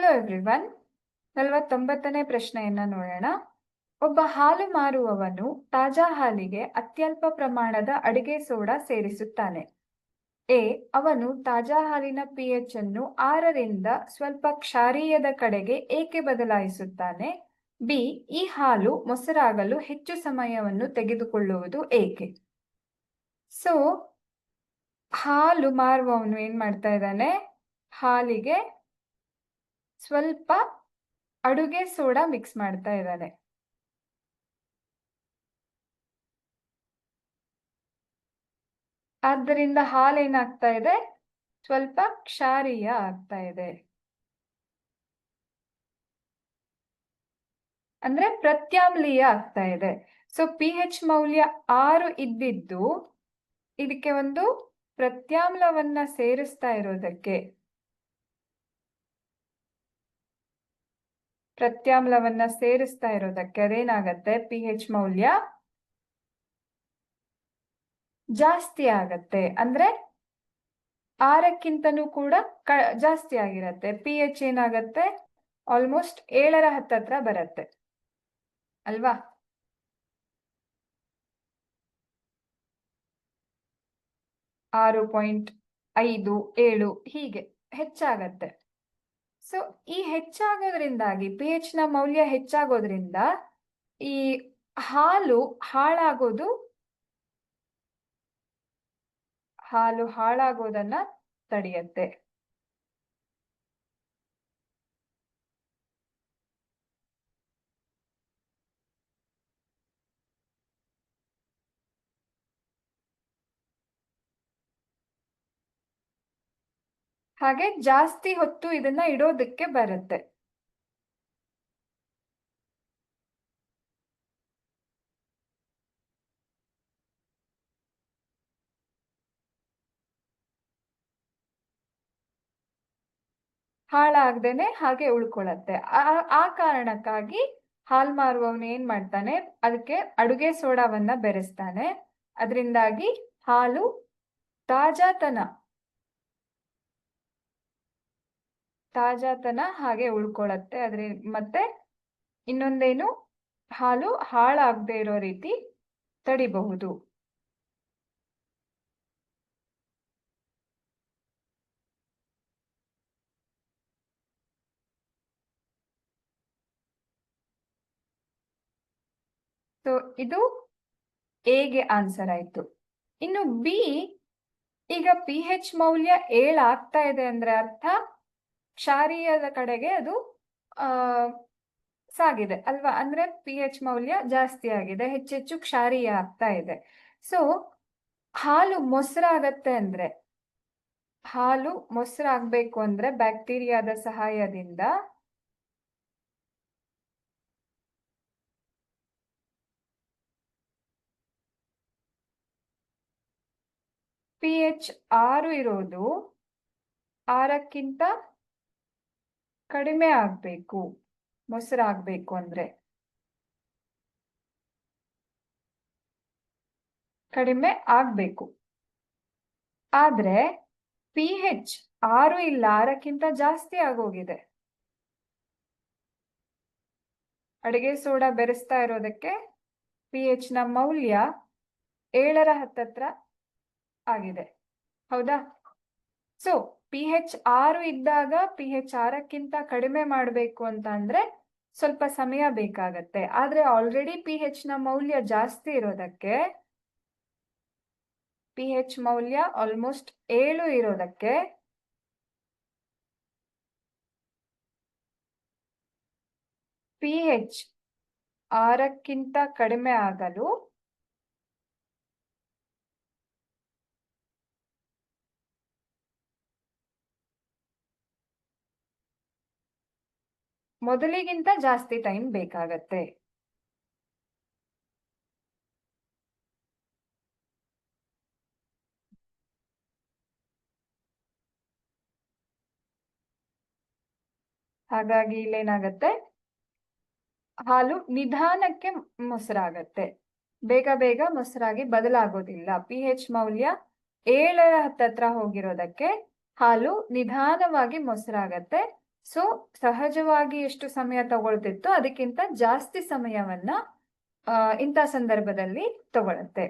Hello everyone. ನಲವತ್ತೊಂಬತ್ತನೇ ಪ್ರಶ್ನೆಯನ್ನ ನೋಡೋಣ. ಒಬ್ಬ ಹಾಲು ಮಾರುವವನು ತಾಜಾ ಹಾಲಿಗೆ ಅತ್ಯಲ್ಪ ಪ್ರಮಾಣದ ಅಡಿಗೆ ಸೋಡಾ ಸೇರಿಸುತ್ತಾನೆ. ಎ, ಅವನು ತಾಜಾ ಹಾಲಿನ ಪಿಎಚ್ ಅನ್ನು ಆರರಿಂದ ಸ್ವಲ್ಪ ಕ್ಷಾರೀಯದ ಕಡೆಗೆ ಏಕೆ ಬದಲಾಯಿಸುತ್ತಾನೆ? ಬಿ, ಈ ಹಾಲು ಮೊಸರಾಗಲು ಹೆಚ್ಚು ಸಮಯವನ್ನು ತೆಗೆದುಕೊಳ್ಳುವುದು ಏಕೆ? ಸೊ, ಹಾಲು ಮಾರುವವನು ಏನ್ ಮಾಡ್ತಾ ಇದ್ದಾನೆ? ಹಾಲಿಗೆ ಸ್ವಲ್ಪ ಅಡುಗೆ ಸೋಡಾ ಮಿಕ್ಸ್ ಮಾಡ್ತಾ ಇದ್ದಾರೆ ಆದ್ದರಿಂದ ಹಾಲೇನಾಗ್ತಾ ಇದೆ? ಸ್ವಲ್ಪ ಕ್ಷಾರೀಯ ಆಗ್ತಾ ಇದೆ. ಅಂದ್ರೆ ಪ್ರತ್ಯಾಮ್ಲೀಯ ಆಗ್ತಾ ಇದೆ. ಸೊ ಪಿ ಹೆಚ್ ಮೌಲ್ಯ ಆರು ಇದ್ದಿದ್ದು ಇದಕ್ಕೆ ಒಂದು ಪ್ರತ್ಯಾಮ್ಲವನ್ನ ಸೇರಿಸ್ತಾ ಇರೋದಕ್ಕೆ ಪ್ರತ್ಯಾಮ್ಲವನ್ನ ಸೇರಿಸ್ತಾ ಇರೋದಕ್ಕೆ ಅದೇನಾಗತ್ತೆ? ಪಿ ಹೆಚ್ ಮೌಲ್ಯ ಜಾಸ್ತಿ ಆಗತ್ತೆ. ಅಂದ್ರೆ ಆರಕ್ಕಿಂತನೂ ಕೂಡ ಕ, ಜಾಸ್ತಿ ಆಗಿರತ್ತೆ. ಪಿ ಎಚ್ ಏನಾಗತ್ತೆ? ಆಲ್ಮೋಸ್ಟ್ ಏಳರ ಹತ್ತತ್ರ ಬರತ್ತೆ. ಅಲ್ವಾ? ಆರು ಪಾಯಿಂಟ್ ಐದು ಏಳು ಹೀಗೆ ಹೆಚ್ಚಾಗತ್ತೆ. ಸೊ ಈ ಹೆಚ್ಚಾಗೋದ್ರಿಂದಾಗಿ ಪಿ ಎಚ್ನ ಮೌಲ್ಯ ಹೆಚ್ಚಾಗೋದ್ರಿಂದ ಈ ಹಾಲು ಹಾಳಾಗೋದು ಹಾಲು ಹಾಳಾಗೋದನ್ನ ತಡೆಯತ್ತೆ. ಹಾಗೆ ಜಾಸ್ತಿ ಹೊತ್ತು ಇದನ್ನ ಇಡೋದಕ್ಕೆ ಬರುತ್ತೆ. ಹಾಳಾಗ್ದೇನೆ ಹಾಗೆ ಉಳ್ಕೊಳತ್ತೆ. ಆ ಕಾರಣಕ್ಕಾಗಿ ಹಾಲ್ ಮಾರುವವನು ಏನ್ ಮಾಡ್ತಾನೆ? ಅದಕ್ಕೆ ಅಡುಗೆ ಸೋಡಾವನ್ನ ಬೆರೆಸ್ತಾನೆ. ಅದರಿಂದಾಗಿ ಹಾಲು ತಾಜಾತನ. ತಾಜಾತನ ಹಾಗೆ ಉಳ್ಕೊಳತ್ತೆ. ಅದ್ರ ಮತ್ತೆ ಇನ್ನೊಂದೇನು? ಹಾಲು ಹಾಳಾಗದೆ ಇರೋ ರೀತಿ ತಡಿಬಹುದು. ಸೊ ಇದು ಎಗೆ ಆನ್ಸರ್ ಆಯ್ತು. ಇನ್ನು ಬಿ, ಈಗ ಪಿ ಹೆಚ್ ಮೌಲ್ಯ ಏಳಾಗ್ತಾ ಇದೆ ಅಂದ್ರೆ ಅರ್ಥ ಕ್ಷಾರೀಯದ ಕಡೆಗೆ ಅದು, ಆ, ಸಾಗಿದೆ ಅಲ್ವಾ? ಅಂದ್ರೆ ಪಿ ಎಚ್ ಮೌಲ್ಯ ಜಾಸ್ತಿ ಆಗಿದೆ ಹೆಚ್ಚೆಚ್ಚು ಕ್ಷಾರೀಯ ಆಗ್ತಾ ಇದೆ. ಸೊ ಹಾಲು ಮೊಸರಾಗತ್ತೆ ಅಂದ್ರೆ, ಹಾಲು ಮೊಸರಾಗ್ಬೇಕು ಅಂದ್ರೆ ಬ್ಯಾಕ್ಟೀರಿಯಾದ ಸಹಾಯದಿಂದ ಪಿ ಎಚ್ ಆರು ಇರೋದು ಆರಕ್ಕಿಂತ ಕಡಿಮೆ ಆಗ್ಬೇಕು ಮೊಸರಾಗ್ಬೇಕು ಅಂದ್ರೆ? ಕಡಿಮೆ ಆಗ್ಬೇಕು. ಆದ್ರೆ ಪಿ ಹೆಚ್ ಆರು ಇಲ್ಲ ಆರಕ್ಕಿಂತ ಜಾಸ್ತಿ ಆಗೋಗಿದೆ. ಅಡಿಗೆ ಸೋಡಾ ಬೆರೆಸ್ತಾ ಇರೋದಕ್ಕೆ ಪಿ ಎಚ್ನ ಮೌಲ್ಯ ಏಳರ ಹತ್ತತ್ರ ಆಗಿದೆ. ಹೌದಾ? ಸೊ ಪಿ ಹೆಚ್ ಆರು ಇದ್ದಾಗ ಪಿ ಹೆಚ್ ಆರಕ್ಕಿಂತ ಕಡಿಮೆ ಮಾಡಬೇಕು ಅಂತ ಅಂದ್ರೆ ಸ್ವಲ್ಪ ಸಮಯ ಬೇಕಾಗತ್ತೆ. ಆದ್ರೆ ಆಲ್ರೆಡಿ ಪಿ ಹೆಚ್ನ ಮೌಲ್ಯ ಜಾಸ್ತಿ ಇರೋದಕ್ಕೆ ಪಿ ಹೆಚ್ ಮೌಲ್ಯ ಆಲ್ಮೋಸ್ಟ್ ಏಳು ಇರೋದಕ್ಕೆ ಪಿ ಹೆಚ್ ಆರಕ್ಕಿಂತ ಕಡಿಮೆ ಆಗಲು ಮೊದಲಿಗಿಂತ ಜಾಸ್ತಿ ಟೈಮ್ ಬೇಕಾಗತ್ತೆ. ಹಾಗಾಗಿ ಇಲ್ಲೇನಾಗತ್ತೆ? ಹಾಲು ನಿಧಾನಕ್ಕೆ ಮೊಸರಾಗತ್ತೆ. ಬೇಗ ಬೇಗ ಮೊಸರಾಗಿ ಬದಲಾಗೋದಿಲ್ಲ. ಪಿ ಹೆಚ್ ಮೌಲ್ಯ ಏಳರ ಹತ್ತತ್ರ ಹೋಗಿರೋದಕ್ಕೆ ಹಾಲು ನಿಧಾನವಾಗಿ ಮೊಸರಾಗತ್ತೆ. ಸೊ ಸಹಜವಾಗಿ ಎಷ್ಟು ಸಮಯ ತಗೊಳ್ತಿತ್ತು ಅದಕ್ಕಿಂತ ಜಾಸ್ತಿ ಸಮಯವನ್ನ ಇಂಥ ಸಂದರ್ಭದಲ್ಲಿ ತಗೊಳುತ್ತೆ.